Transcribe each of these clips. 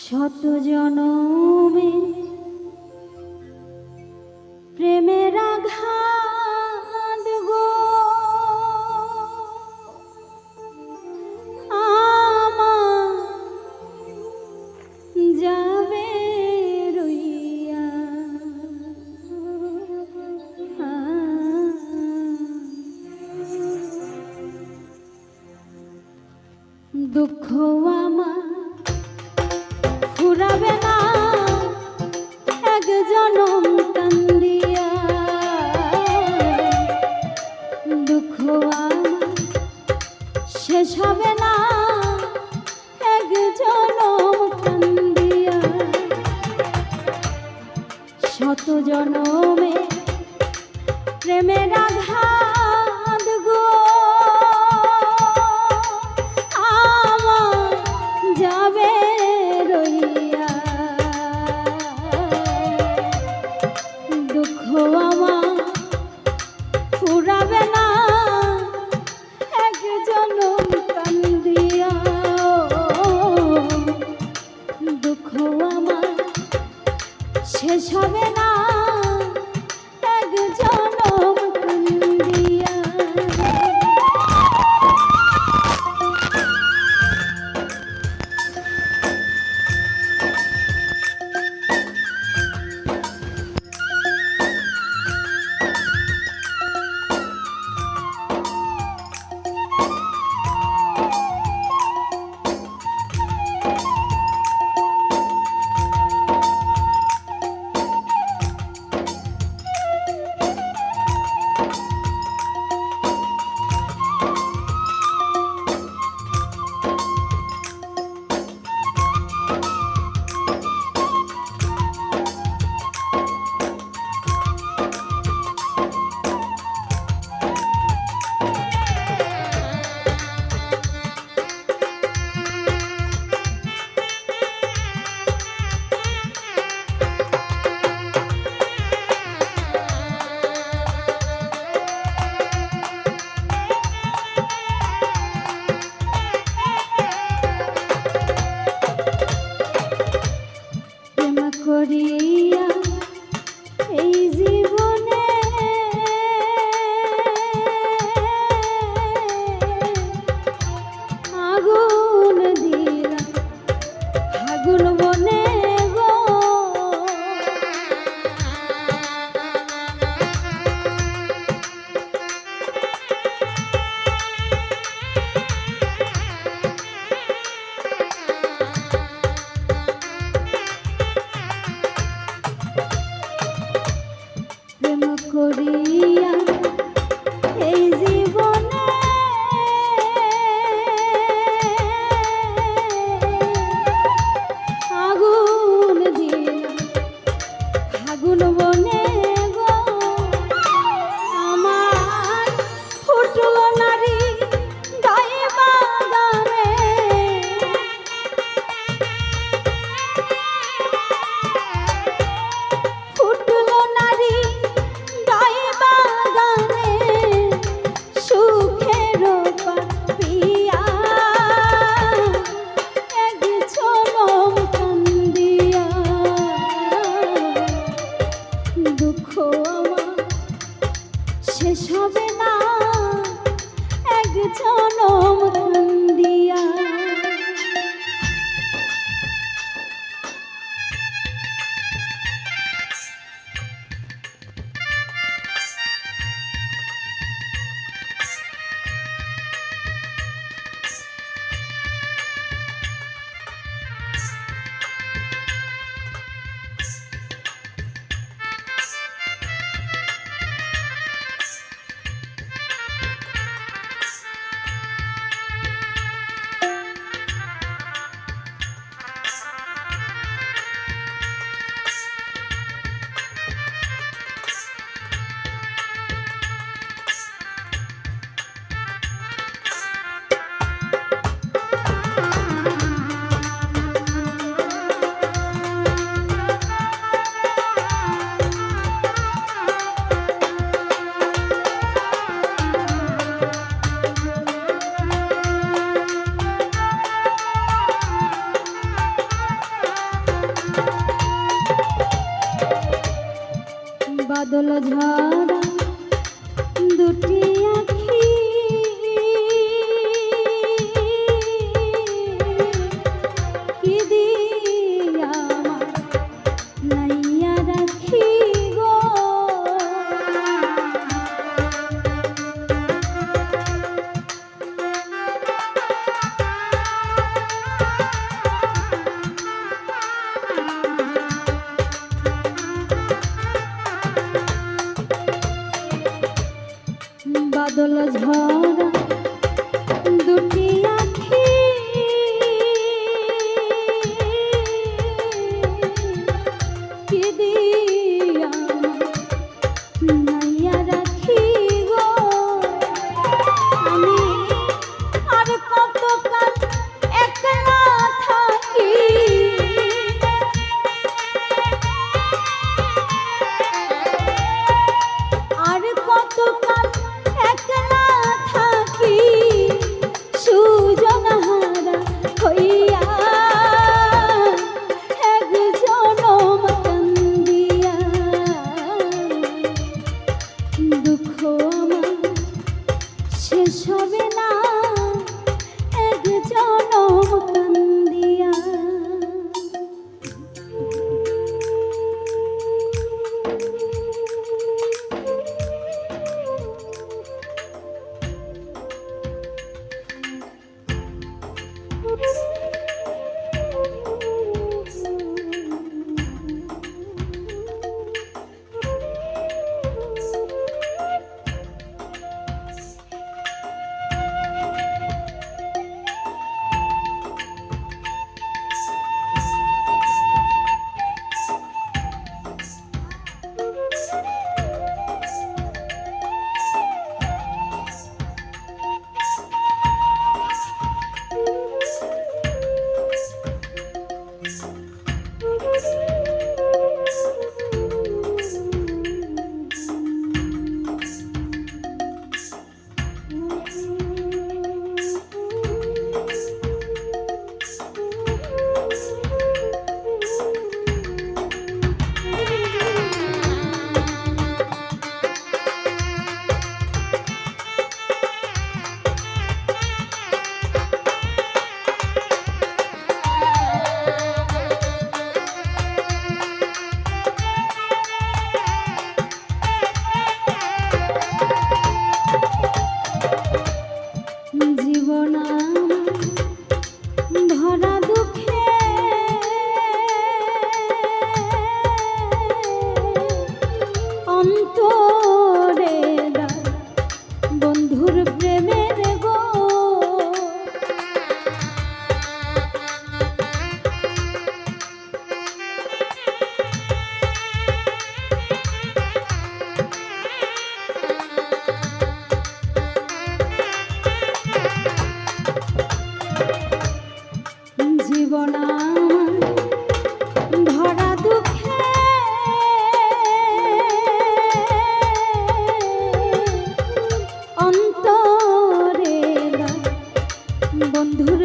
শত জনমে করিয়া এই জীবন দুঃখ আমার। শেষ হবে না। একজন মন্দির ごい。চলছ ভয় বন্ধুর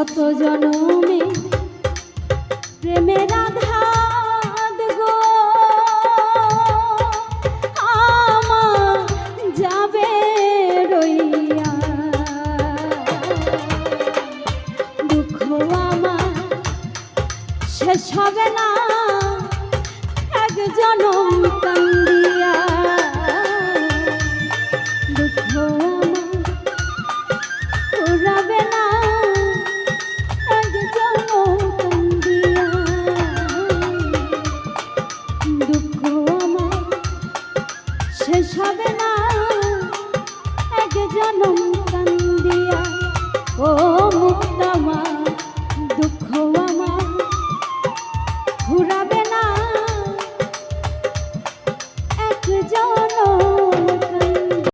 কত জনমে প্রেমের আঘাত গো আমা যাবে রইয়া। দুঃখ আমা শেষ হবে না, এক জনম কান্দিয়া। দুঃখ